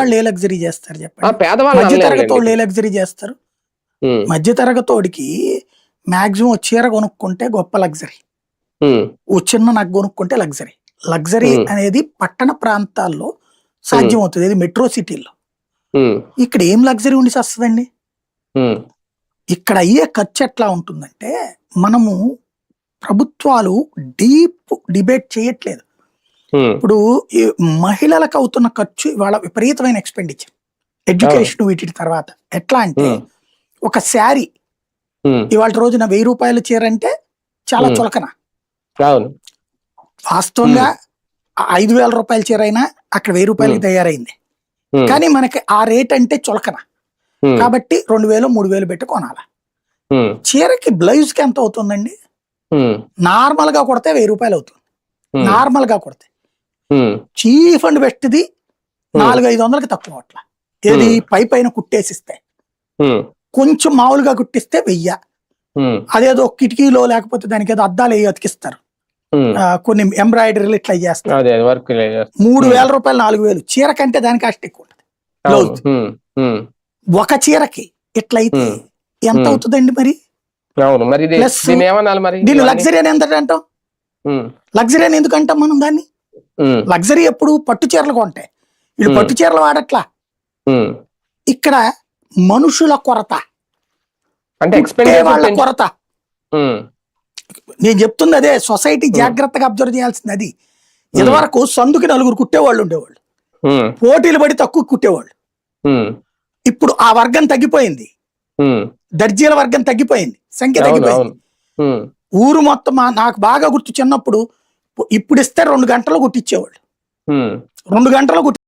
పేదవాళ్ళు ఏ లగ్జరీ చేస్తారు చెప్పండి? మధ్య తరగతి. వాళ్ళు ఏ లగ్జరీ చేస్తారు? మధ్య తరగతోడికి మాక్సిమం చీర కొనుక్కుంటే గొప్ప లగ్జరీ. ఓ చిన్న నగ్గు కొనుక్కుంటే లగ్జరీ. లగ్జరీ. అనేది పట్టణ ప్రాంతాల్లో సాధ్యం అవుతుంది ఇది మెట్రో సిటీల్లో. ఇక్కడ ఏం లగ్జరీ ఉండి వస్తుందండి ఇక్కడ అయ్యే ఖర్చు ఎట్లా ఉంటుందంటే మనము ప్రభుత్వాలు డీప్ డిబేట్ చేయట్లేదు. ఇప్పుడు ఈ మహిళలకు అవుతున్న ఖర్చు ఇవాళ విపరీతమైన ఎక్స్పెండిచర్ ఎడ్యుకేషన్ వీటి తర్వాత. ఎట్లా అంటే. ఒక శారీ ఇవాళ రోజున వెయ్యి రూపాయల చీర అంటే చాలా. చులకన. వాస్తవంగా ఐదు వేల రూపాయల చీర అయినా అక్కడ వెయ్యి రూపాయలకి. తయారైంది. కానీ మనకి ఆ రేట్ అంటే చులకన. కాబట్టి రెండు వేలు మూడు వేలు పెట్టి కొనాలి? చీరకి బ్లౌజ్కి ఎంత అవుతుందండి? నార్మల్గా కొడితే వెయ్యి రూపాయలు అవుతుంది. నార్మల్గా కొడితే. చీఫ్ అండ్ బెస్ట్ది Hmm. నాలుగు ఐదు వందలకి తక్కువ అట్లా. ఏది పై పైన కుట్టేసిస్తే. కొంచెం మామూలుగా కుట్టిస్తే వెయ్య. అదేదో కిటికీలో లేకపోతే దానికి ఏదో అద్దాలు వేయి అతికిస్తారు. కొన్ని ఎంబ్రాయిడరీలు ఇట్లా చేస్తారు. మూడు. వేల రూపాయలు నాలుగు వేలు. చీర కంటే దాని కాస్ట్ ఎక్కువ ఉంటుంది. బ్లౌజ్. ఒక చీరకి ఇట్లయితే. ఎంత. అవుతుందండి మరి? దీన్ని? లగ్జరీ అని ఎంత అంటాం? లగ్జరీ అని ఎందుకు అంటాం మనం దాన్ని? లగ్జరీ ఎప్పుడు పట్టు చీరలు కొంటాయి. వీళ్ళు. పట్టు చీరలు వాడట్లా. ఇక్కడ మనుషుల కొరత. అంటే వాళ్ళ కొరత. నేను చెప్తుంది అదే సొసైటీ జాగ్రత్తగా అబ్జర్వ్ చేయాల్సింది అది. ఇదివరకు సందుకి నలుగురు కుట్టేవాళ్ళు ఉండేవాళ్ళు. పోటీలు పడి తక్కువ కుట్టేవాళ్ళు. ఇప్పుడు ఆ వర్గం తగ్గిపోయింది. దర్జీల వర్గం తగ్గిపోయింది. సంఖ్య తగ్గిపోయింది. ఊరు మొత్తం నాకు బాగా గుర్తు చిన్నప్పుడు ఇప్పుడు ఇస్తే రెండు గంటలు కుట్టించేవాళ్ళు. రెండు గంటలు కుట్టి